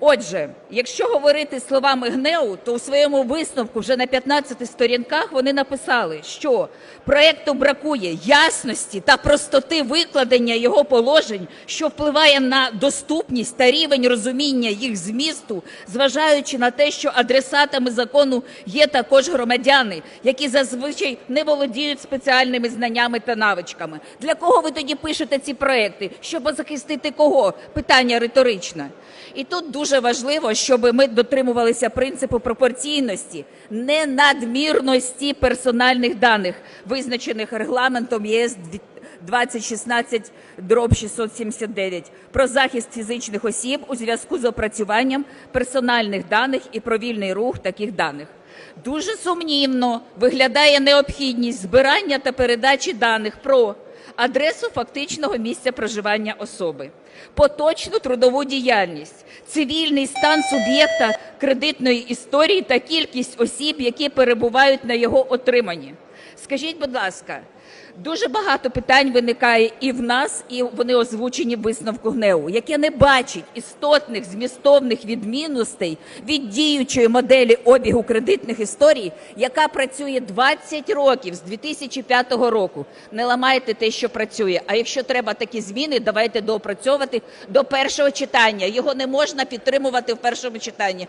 Отже, якщо говорити словами ГНЕУ, то у своєму висновку вже на 15 сторінках вони написали, що проекту бракує ясності та простоти викладення його положень, що впливає на доступність та рівень розуміння їх змісту, зважаючи на те, що адресатами закону є також громадяни, які зазвичай не володіють спеціальними знаннями та навичками. Для кого ви тоді пишете ці проекти? Щоб захистити кого? Питання риторичне. І тут дуже важливо, щоб ми дотримувалися принципу пропорційності, не надмірності персональних даних, визначених регламентом ЄС 2016 дроб 679 про захист фізичних осіб у зв'язку з опрацюванням персональних даних і про вільний рух таких даних. Дуже сумнівно виглядає необхідність збирання та передачі даних про адресу фактичного місця проживання особи, поточну трудову діяльність, цивільний стан суб'єкта кредитної історії та кількість осіб, які перебувають на його отриманні. Скажіть, будь ласка, дуже багато питань виникає і в нас, і вони озвучені в висновку ГНЕУ, яке не бачить істотних змістовних відмінностей від діючої моделі обігу кредитних історій, яка працює 20 років з 2005 року. Не ламайте те, що працює. А якщо треба такі зміни, давайте доопрацьовувати до першого читання. Його не можна підтримувати в першому читанні.